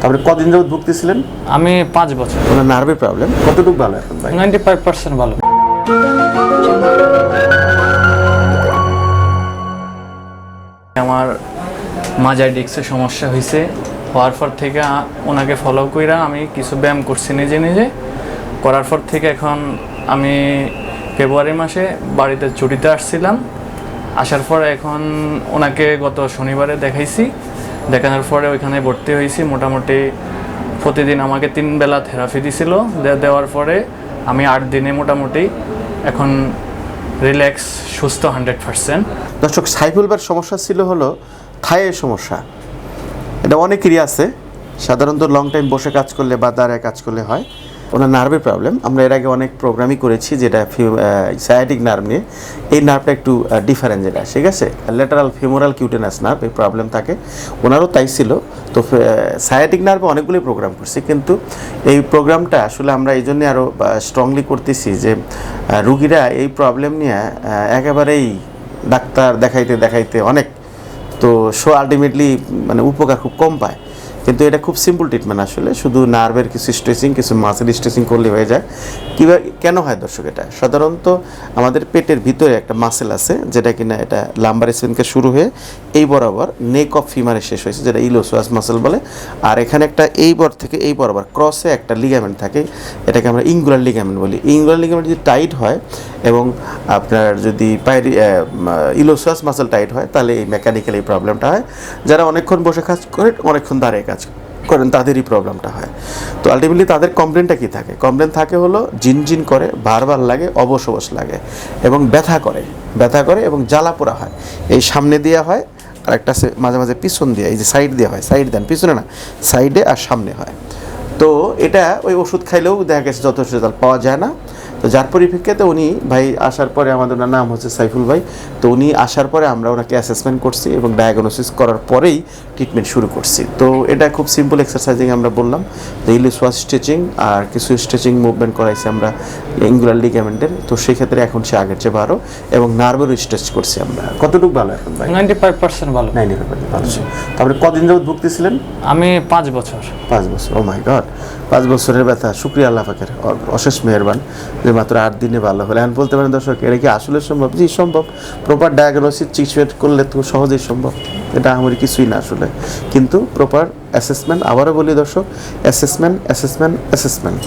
তারপরে কদিন যাবত ভুগতেছিলেন? আমি পাঁচ বছর। ওনার নার্ভের প্রবলেম কতটুকু ভালো এখন ভাই? নাইনটি ফাইভ পার্সেন্ট ভালো। আমার মাজায় ডিক্সের সমস্যা হয়েছে হওয়ার পর থেকে ওনাকে ফলো কইরা আমি কিছু ব্যায়াম করছি নিজে নিজে। করার পর থেকে এখন আমি ফেব্রুয়ারি মাসে বাড়িতে ছুটিতে আসছিলাম। আসার পর এখন ওনাকে গত শনিবারে দেখাইছি। দেখানোর পরে ওইখানে ভর্তি হয়েছি। মোটামুটি প্রতিদিন আমাকে তিন বেলা থেরাপি দিছিল। দেওয়ার পরে আমি আট দিনে মোটামুটি এখন রিল্যাক্স সুস্থ হান্ড্রেড পার্সেন্ট দর্শক, সাইফুল ভাইয়ের সমস্যা ছিল হলো থায়ের সমস্যা। এটা অনেকেরই আছে। সাধারণত লং টাইম বসে কাজ করলে বা দাঁড়ায় কাজ করলে হয়। ওনার নার্ভের প্রবলেম আমরা এর আগে অনেক প্রোগ্রামই করেছি যেটা সায়াটিক নার্ভ নিয়ে। এই নার্ভটা একটু ডিফারেন্ট যেটা, ঠিক আছে? লেটারাল ফিমোরাল কিউটেনাস নার্ভ এই প্রবলেম থাকে। ওনারও তাই ছিল। তো সায়াটিক নার্ভে অনেকগুলি প্রোগ্রাম করছি, কিন্তু এই প্রোগ্রামটা আসলে আমরা এই জন্যে আরও স্ট্রংলি করতেছি যে রুগীরা এই প্রবলেম নিয়ে একেবারেই ডাক্তার দেখাইতে দেখাইতে অনেক, তো শো আলটিমেটলি মানে উপকার খুব কম পায়। কিন্তু এটা খুব সিম্পল ট্রিটমেন্ট আসলে। শুধু নার্ভের কিছু স্ট্রেচিং কিছু মাসেল স্ট্রেচিং করলে হয়ে যায়। কীভাবে কেন হয় দর্শক এটা? সাধারণত আমাদের পেটের ভিতরে একটা মাসেল আছে, যেটা কিনা এটা লাম্বার স্পেনকে শুরু হয়ে এই বরাবর নেক অফ ফিমারে শেষ হয়েছে, যেটা ইলোসোয়াস মাসেল বলে। আর এখানে একটা এই বর থেকে এই বরাবর ক্রসে একটা লিগামেন্ট থাকে, এটাকে আমরা ইঙ্গুলার লিগামেন্ট বলি। ইঙ্গুলার লিগামেন্ট যদি টাইট হয় এবং আপনার যদি পায়ের ইলোসাস মাসেল টাইট হয়, তাহলে এই মেকানিক্যাল এই প্রবলেমটা হয়। যারা অনেকক্ষণ বসে কাজ করে অনেকক্ষণ দাঁড়িয়ে কাজ করেন, তাদেরই প্রবলেমটা হয়। তো আলটিমেটলি তাদের কমপ্লেনটা কি থাকে? কমপ্লেন থাকে হলো জিনজিন করে, বারবার লাগে অবশ লাগে এবং ব্যথা করে ব্যথা করে এবং জ্বালা পোড়া হয়। এই সামনে দেওয়া হয়, আর একটা মাঝে মাঝে পিছন দিয়ে, এই যে সাইড দেওয়া হয় সাইড দেন, পিছনে না সাইডে আর সামনে হয়। তো এটা ওই ওষুধ খাইলেও দেখা গেছে যথেষ্ট পাওয়া যায় না। তো যার পরিপ্রেক্ষিতে উনি ভাই আসার পরে আমাদের ওনার নাম হচ্ছে সাইফুল ভাই তো উনি আসার পরে আমরা ওনাকে অ্যাসেসমেন্ট করছি এবং ডায়াগনোসিস করার পরেই ট্রিটমেন্ট শুরু করছি। তো এটা খুব সিম্পল এক্সারসাইজিং আমরা বললাম যে ইলিশওয়াস স্ট্রেচিং আর কিছু স্ট্রেচিং মুভমেন্ট করাইছি আমরা ইঙ্গুলার লিগামেন্টের তো সেক্ষেত্রে এখন সে আগের চেয়ে ভালো এবং নার্ভেরও স্ট্রেচ করছি আমরা। কতটুকু ভালো এখন ভাই? নাইনটি ফাইভ পার্সেন্ট ভালো। নাইনটি ফাইভ পার্সেন্ট ভালো। তারপরে কদিন যাবত ভুগতেছিলেন? আমি পাঁচ বছর। পাঁচ বছর ও মাই গড পাঁচ বছরের ব্যথা শুক্রিয়া আল্লাহ পাকের অশেষ মেহরবান। যে মাত্র আট দিনে ভালো হলে। এখন বলতে পারেন দর্শক, এটা কি আসলে সম্ভব? জি, সম্ভব। প্রপার ডায়াগনোসিস ট্রিটমেন্ট করলে তো সহজেই সম্ভব। এটা আমার কিছুই না আসলে। কিন্তু প্রপার অ্যাসেসমেন্ট আবারও বলি দর্শক অ্যাসেসমেন্ট অ্যাসেসমেন্ট অ্যাসেসমেন্ট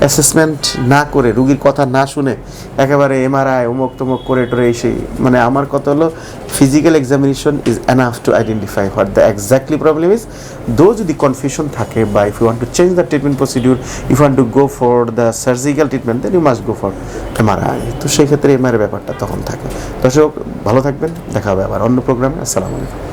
অ্যাসেসমেন্ট না করে, রুগীর কথা না শুনে একেবারে এমআরআই অমুক তমুক করে টরে এসে মানে আমার কথা হলো physical examination is enough to identify what the exactly problem is though যদি কনফিউশন থাকে বা if you want to change the treatment procedure if want to go for the surgical treatment then you must go for MRI তো সেই ক্ষেত্রে MRI ব্যাপারটা তখন থাকে। দর্শক, ভালো থাকবেন, দেখা হবে আবার অন্য প্রোগ্রামে আসসালামু আলাইকুম।